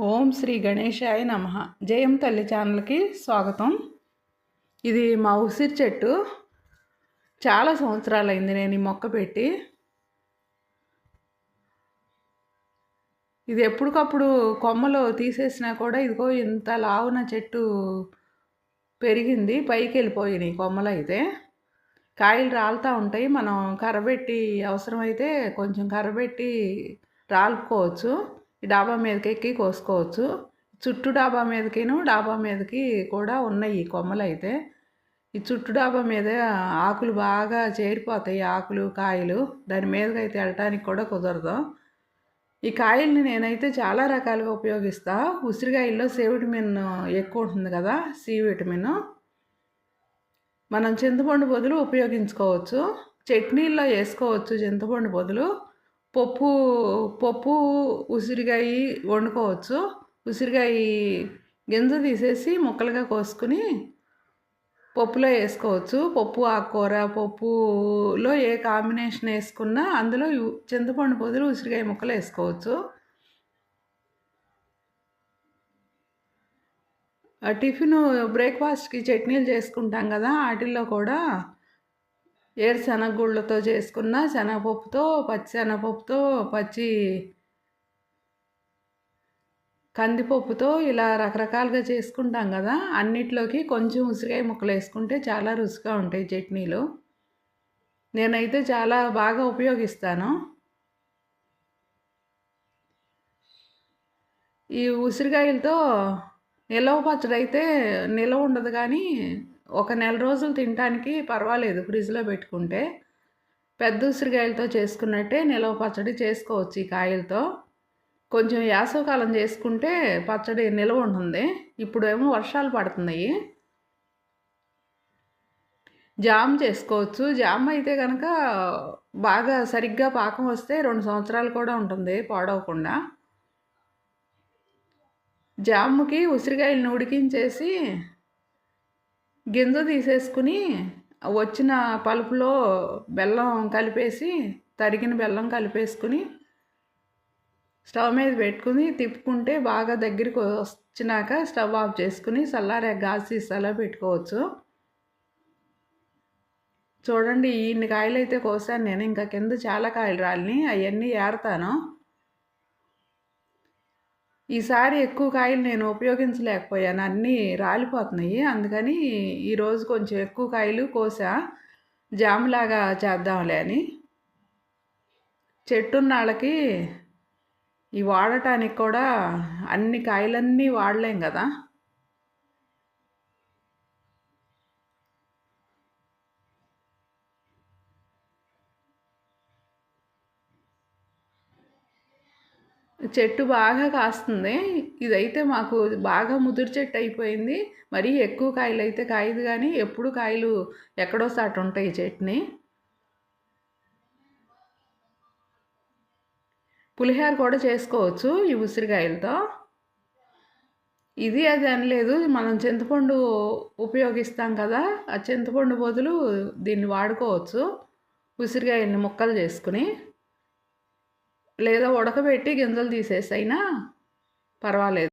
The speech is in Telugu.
ఓం శ్రీ గణేశాయ నమ. జయం తల్లి ఛానల్కి స్వాగతం. ఇది మా ఉసిరి చెట్టు. చాలా సంవత్సరాలైంది నేను ఈ మొక్క పెట్టి. ఇది ఎప్పటికప్పుడు కొమ్మలు తీసేసినా కూడా ఇదిగో ఇంత లావున చెట్టు పెరిగింది. పైకి వెళ్ళిపోయినాయి కొమ్మలు అయితే. కాయలు రాలుతూ ఉంటాయి. మనం కర్రబెట్టి అవసరమైతే కొంచెం కర్రబెట్టి రాలుకోవచ్చు డాబా మీదకి ఎక్కి కోసుకోవచ్చు. చుట్టూ డాబా మీదకిను డాబా మీదకి కూడా ఉన్నాయి ఈ కొమ్మలు అయితే ఈ చుట్టూ డాబా మీద ఆకులు బాగా చేరిపోతాయి ఆకులు కాయలు. దాని మీదకి అయితే వెళ్ళటానికి కూడా కుదరదు. ఈ కాయల్ని నేనైతే చాలా రకాలుగా ఉపయోగిస్తా. ఉసిరికాయల్లో సి విటమిన్ ఎక్కువ ఉంటుంది కదా సి విటమిన్. మనం చింతపండు బదులు ఉపయోగించుకోవచ్చు. చట్నీల్లో వేసుకోవచ్చు చింతపండు బదులు. పప్పు పప్పు ఉసిరికాయ వండుకోవచ్చు. ఉసిరికాయ గింజ తీసేసి ముక్కలుగా కోసుకుని పప్పులో వేసుకోవచ్చు. పప్పు ఆకుకూర పప్పులో ఏ కాంబినేషన్ వేసుకున్నా అందులో చింతపండు పొదులు ఉసిరికాయ ముక్కలు వేసుకోవచ్చు. టిఫిన్ బ్రేక్ఫాస్ట్కి చట్నీలు చేసుకుంటాం కదా వాటిల్లో కూడా ఏడు శనగగుళ్ళతో చేసుకున్న శనగపప్పుతో పచ్చి శనగపప్పుతో పచ్చి కందిపప్పుతో ఇలా రకరకాలుగా చేసుకుంటాం కదా. అన్నిట్లోకి కొంచెం ఉసిరికాయ ముక్కలు వేసుకుంటే చాలా రుచిగా ఉంటాయి చట్నీలు. నేనైతే చాలా బాగా ఉపయోగిస్తాను. ఈ ఉసిరికాయలతో నిలవ పచ్చడి అయితే నిలవ ఉండదు కానీ ఒక నెల రోజులు తినడానికి పర్వాలేదు ఫ్రిడ్జ్లో పెట్టుకుంటే. పెద్ద ఉసిరికాయలతో చేసుకున్నట్టే నిలవ పచ్చడి చేసుకోవచ్చు ఈ కాయలతో. కొంచెం యాసవకాలం చేసుకుంటే పచ్చడి నిలవ ఉంటుంది. ఇప్పుడు ఏమో వర్షాలు పడుతున్నాయి. జామ్ చేసుకోవచ్చు. జామ్ అయితే కనుక బాగా సరిగ్గా పాకం వస్తే రెండు సంవత్సరాలు కూడా ఉంటుంది పాడవకుండా. జాముకి ఉసిరికాయలను ఉడికించేసి గింజ తీసేసుకుని వచ్చిన పలుపులో బెల్లం కలిపేసి తరిగిన బెల్లం కలిపేసుకుని స్టవ్ మీద పెట్టుకుని తిప్పుకుంటే బాగా దగ్గరికి వచ్చినాక స్టవ్ ఆఫ్ చేసుకుని చల్లారే గాజు సీసాలో పెట్టుకోవచ్చు. చూడండి ఇన్ని కాయలు అయితే కోసాను నేను. ఇంకా కింద చాలా కాయలు రాలిని అవన్నీ ఏరతాను. ఈసారి ఎక్కువ కాయలు నేను ఉపయోగించలేకపోయాను. అన్నీ రాలిపోతున్నాయి. అందుకని ఈరోజు కొంచెం ఎక్కువ కాయలు కోసా. జాములాగా చేద్దాంలే అని. చెట్టున్నాళ్ళకి ఈ వాడటానికి కూడా అన్ని కాయలన్నీ వాడలేం కదా. చెట్టు బాగా కాస్తుంది. ఇదైతే మాకు బాగా ముదురు చెట్టు అయిపోయింది. మరీ ఎక్కువ కాయలు అయితే కాయదు కానీ ఎప్పుడు కాయలు ఎక్కడో సాటు ఉంటాయి చెట్టుని. పులిహోర కూడా చేసుకోవచ్చు ఈ ఉసిరికాయలతో. ఇది అది అనలేదు. మనం చింతపండు ఉపయోగిస్తాం కదా ఆ చింతపండు బదులు దీన్ని వాడుకోవచ్చు. ఉసిరికాయల్ని ముక్కలు చేసుకుని. లేదా ఉడకబెట్టి గింజలు తీసేసైనా పర్వాలేదు.